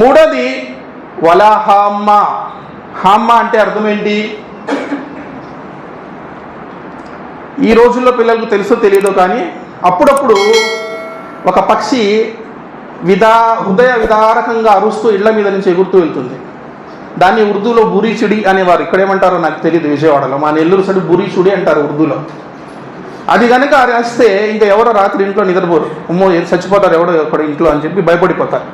మూడోది వలా హామ్మ. హామ్మ అంటే అర్థం ఏంటి? ఈ రోజుల్లో పిల్లలకు తెలుసో తెలియదో కానీ అప్పుడప్పుడు ఒక పక్షి విదా హృదయ విదారకంగా అరుస్తూ ఇళ్ళ మీద నుంచి ఎగురుతూ వెళ్తుంది. దాన్ని ఉర్దూలో బురీచుడి అనేవారు. ఇక్కడ ఏమంటారో నాకు తెలియదు విజయవాడలో. మా నెల్లూరు సైడ్ బురీచుడి అంటారు ఉర్దూలో. అది కనుక రాస్తే ఇంకా ఎవరో రాత్రి ఇంట్లో నిద్రపోరు. అమ్మో ఏం చచ్చిపోతారు ఎవడో ఒకడు ఇంట్లో అని చెప్పి భయపడిపోతారు.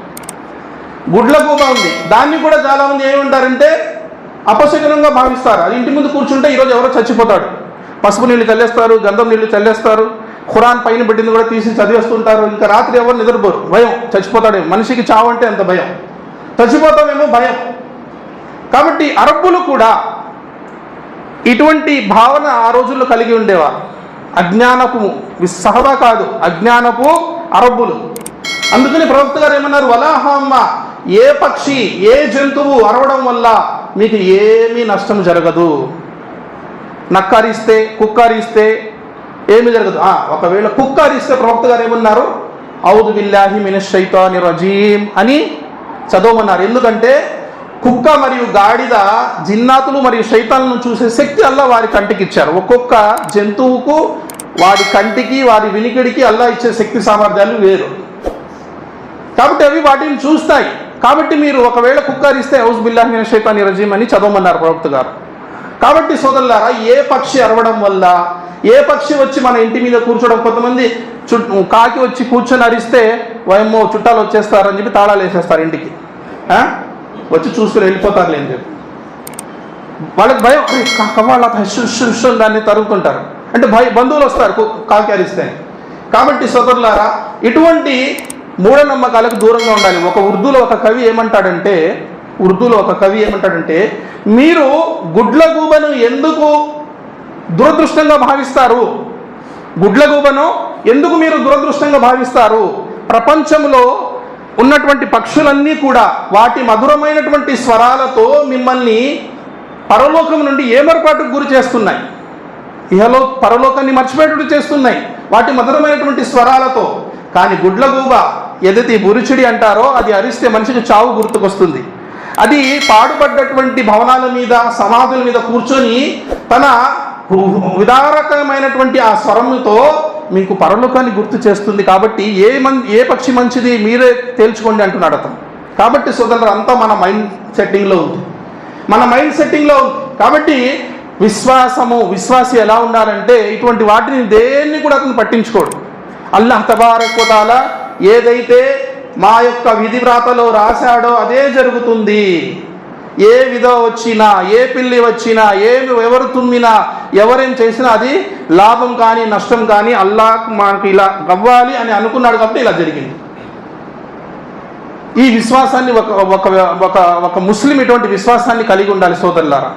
గుడ్ల గూబ ఉంది. దాన్ని కూడా చాలామంది ఏమంటారంటే అపశకనంగా భావిస్తారు. అది ఇంటి ముందు కూర్చుంటే ఈరోజు ఎవరో చచ్చిపోతాడు. పసుపు నీళ్ళు చల్లేస్తారు గంధం నీళ్ళు చల్లేస్తారు ఖురాన్ పైన పెట్టింది కూడా తీసి చదివేస్తుంటారు. ఇంకా రాత్రి ఎవరు నిద్రపోరు. భయం. చచ్చిపోతాడేమో మనిషికి చావు అంటే అంత భయం. చచ్చిపోతామేమో భయం. కాబట్టి అరబ్బులు కూడా ఇటువంటి భావన ఆ రోజుల్లో కలిగి ఉండేవారు అజ్ఞానపు సహదా కాదు. అజ్ఞానపు అరబ్బులు. అందుకని ప్రవక్త గారు ఏమన్నారు? వలాహమ్మ ఏ పక్షి ఏ జంతువు అరవడం వల్ల మీకు ఏమీ నష్టం జరగదు. నక్కరిస్తే కుక్కరిస్తే ఏమి జరగదు. ఒకవేళ కుక్కరిస్తే ప్రవక్త గారు ఏమన్నారు? ఔదు బిల్లాహి మినశైతాని రజీం అని చదవమన్నారు. ఎందుకంటే కుక్క మరియు గాడిద జిన్నాతులు మరియు శైతాలను చూసే శక్తి అల్లా వారి కంటికి ఇచ్చారు ఒక్కొక్క జంతువుకు వారి కంటికి వారి వినికిడికి అల్లా ఇచ్చే శక్తి సామర్థ్యాలు వేరు. కాబట్టి అవి వాటిని చూస్తాయి. కాబట్టి మీరు ఒకవేళ కుక్కరిస్తే హౌస్ బిల్లాహిన శైతాని రజీం అని చదవమన్నారు ప్రవక్త గారు. కాబట్టి సోదరులారా ఏ పక్షి అరవడం వల్ల ఏ పక్షి వచ్చి మన ఇంటి మీద కూర్చోవడం కొంతమంది కాకి వచ్చి కూర్చొని అరిస్తే వయమ్మో చుట్టాలు వచ్చేస్తారని చెప్పి తాళాలు వేసేస్తారు ఇంటికి. వచ్చి చూసుకుని వెళ్ళిపోతారులే అని చెప్పి. వాళ్ళకి భయం కవాళ్ళ దాన్ని తరుగుతుంటారు అంటే భయ బంధువులు వస్తారు కు- కాకి అరిస్తే. కాబట్టి సోదరులారా ఇటువంటి మూఢనమ్మకాలకు దూరంగా ఉండాలి. ఒక ఉర్దూలో ఒక కవి ఏమంటాడంటే ఉర్దూలో ఒక కవి ఏమంటాడంటే మీరు గుడ్లగూబను ఎందుకు దురదృష్టంగా భావిస్తారు? గుడ్లగూబను ఎందుకు మీరు దురదృష్టంగా భావిస్తారు? ప్రపంచంలో ఉన్నటువంటి పక్షులన్నీ కూడా వాటి మధురమైనటువంటి స్వరాలతో మిమ్మల్ని పరలోకం నుండి ఏమరపాటుకు గురి చేస్తున్నాయి. ఇహలో పరలోకాన్ని మర్చిపోయేటట్టు చేస్తున్నాయి. వాటి మధురమైనటువంటి స్వరాలతో. కానీ గుడ్లగూబ ఏదైతే బురుచుడి అంటారో అది అరిస్తే మనిషికి చావు గుర్తుకొస్తుంది. అది పాడుపడ్డటువంటి భవనాల మీద సమాధుల మీద కూర్చొని తన విదారకమైనటువంటి ఆ స్వరముతో మీకు పరలోకాన్ని గుర్తు చేస్తుంది కాబట్టి ఏ మన్ ఏ పక్షి మంచిది మీరే తేల్చుకోండి అంటున్నాడు అతను. కాబట్టి సోదరులు అంతా మన మైండ్ సెట్టింగ్లో ఉంది. మన మైండ్ సెట్టింగ్లో ఉంది. కాబట్టి విశ్వాసము విశ్వాసి ఎలా ఉండాలంటే ఇటువంటి వాటిని దేన్ని కూడా అతను పట్టించుకోడు. అల్లాహ్ తబారకోతాల ఏదైతే మా యొక్క విధి వ్రాతలో రాశాడో అదే జరుగుతుంది. ఏ విధ వచ్చినా ఏ పిల్లి వచ్చినా ఏమి ఎవరు తుమ్మినా ఎవరేం చేసినా అది లాభం కానీ నష్టం కానీ అల్లాహ్ మనకు ఇలా అవ్వాలి అని అనుకున్నాడు కాబట్టి ఇలా జరిగింది. ఈ విశ్వాసాన్ని ఒక ఒక ఒక ఒక ముస్లిం ఇటువంటి విశ్వాసాన్ని కలిగి ఉండాలి సోదరులారా.